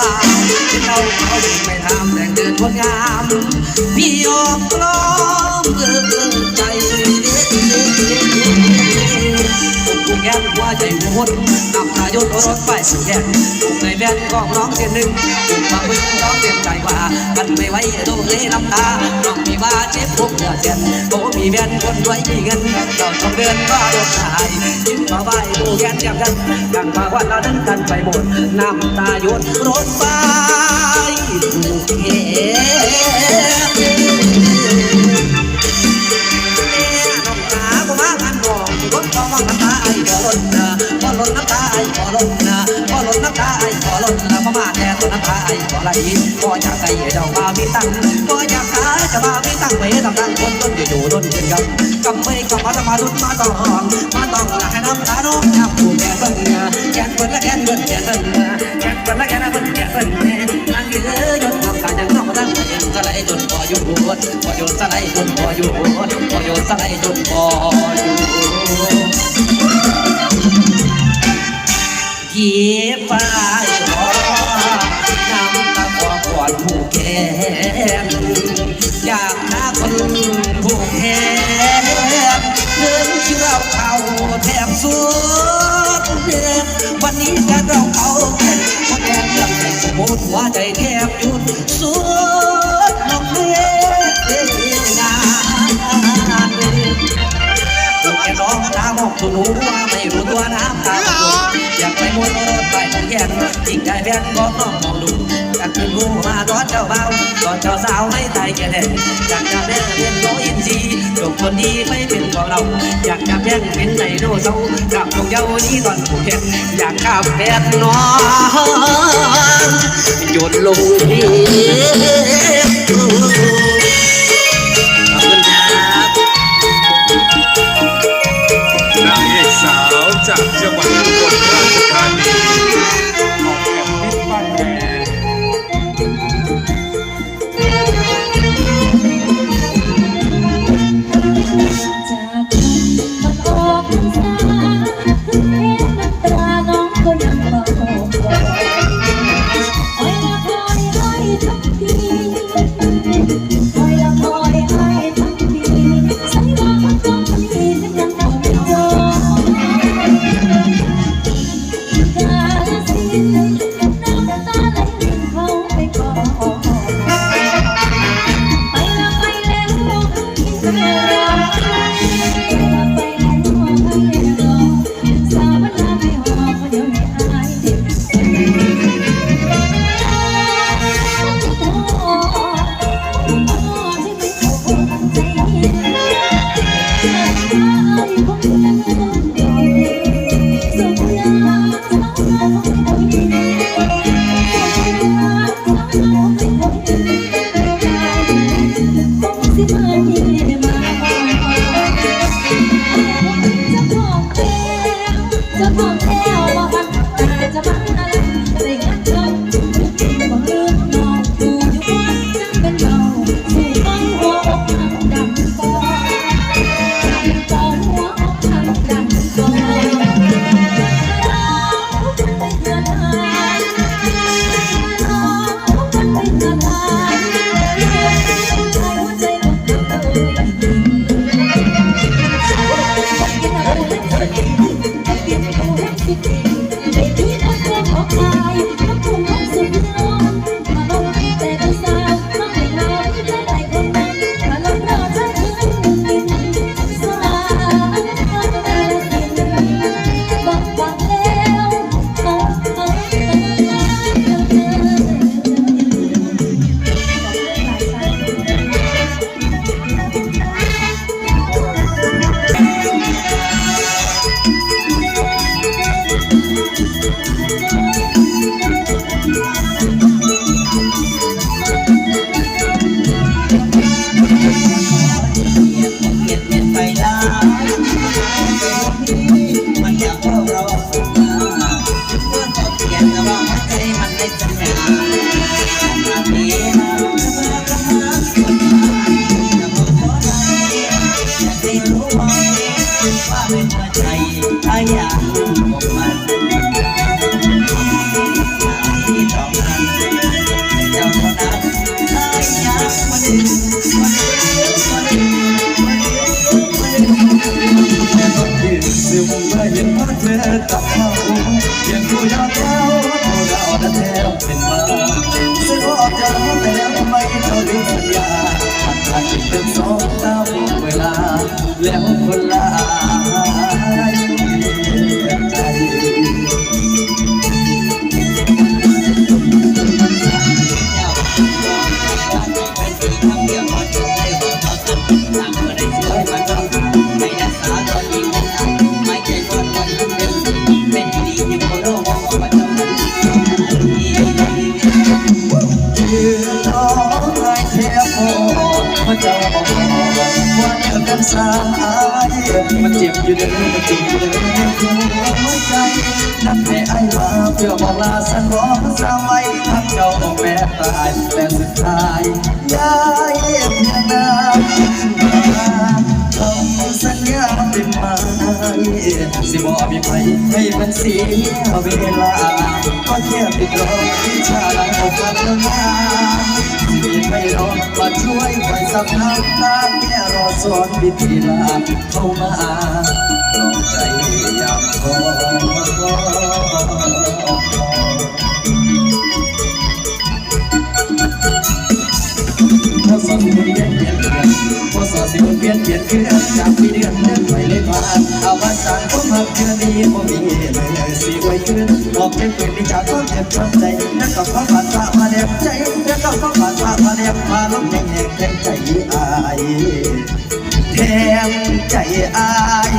บ่าวเป็นเราเขาไม่ทำแต่งเกิดคนงาม พี่ยอมรอ ผู้แก่นหัวใจหัวนำนายนรถไปสุดแก่นผู้ในแม่นของน้องเสียหนึ่งถูกมาพึ่งน้องเต็มใจว่ากันไม่ไหวดูเลยน้ำตาน้องมีว่าเจ็บพวกเดือดเสียนโอ้มีแม่นคนรวยมีเงินเราต้องเดินก็รถหายยิ้มมาไหวผู้แก่นเทียมกันดังมาว่าเราดึงกันไปหมดน้ำตาหยดรถไฟผู้ ล้นน้ำตาไอ้บ่ล้นนะบ่ล้นน้ำตาไอ้บ่ล้นนะมามาแต่ตัวน้ำตาไอ้บ่ไหลบ่อยากใส่เจ้าบามีตังบ่อยากขายจะบามีตังไปทำตังคนต้นอยู่ๆต้นเป็นกำกำไม่กำมาทำมาดุนมาต้องมาต้องละให้น้ำตาน้องจับผู้แก่เบิ่งแก่นเบิ่งและแก่นเบิ่งแก่นเบิ่งแก่นเบิ่งและแก่นเบิ่งแก่นเบิ่งนั่งยืนยนทำการยังน้องตั้งสไลด์จนพออยู่พออยู่สไลด์จนพออยู่พออยู่สไลด์จนพออยู่ เย็บไปขอน้ำตาขอก่อนผู้แก่อยากหาคนผู้แก่เดินที่เราเขาแทบสุดวันนี้จะเราเขาแข่งคนแก่เรื่องแข่สมมติหัวใจแทบหยุดสุดลงเล่งานลูกแกร้องตามองทุนูว่าไม่รู้ตัวน้ำตา ตกอยากไปมวนรถไปทางแยกจิงใจแฟนก็น้องมองดูกันคืนกูมาตอนเจ้าเบาตอนเจ้าสาวไม่ตายแก่แดดอยากจะแม่เรียนโลอินทรีจบคนดีไม่เป็นของเรา อยากจะแย่เป็นไดโนเสาร์กับพวกเยาวนี้ตอนผูกแขนอยากขับแพทนอนหยุดลงที่ เป็นสองตาเวลา แล้วคนละ พระเจ้าบอกว่าเธอเป็นสายมันเจ็บอยู่เดินมันเจ็บอยู่เดินในหัวใจนักให้ไอ้มาเพื่อบอกลาสันบอกสาไว้ทำเจ้าบอกแม่ตายแต่สุดท้ายยายเพียงนาคำสัญญาเป็นไม้สิบอกมีใครให้มันเสียเวลาก็แค่ติดรอที่ชาลังอกกันงานมี ไม่รอมาช่วยคอยสับน้ำตาแค่รอสอนวิธีลาเข้ามาลองใจยากขอพอสอสิบเดือนเปลี่ยนเดือนพอสอสิบเปลี่ยนเปลี่ยนเดือนจากปีเดือนเดิน ไปเลยผ่านเอาว่าสั่งผมหักเดือนี้ผมมีเลยสิไว้คืนบอกเป็นปืนที่จากความเจ็บช้ำใจนั่นก็ขอผ่านตามาเล็บใจนั่นก็ขอผ่านตามาเล็บพาลมแห่งแห่งแห่งใจอายแทงใจอาย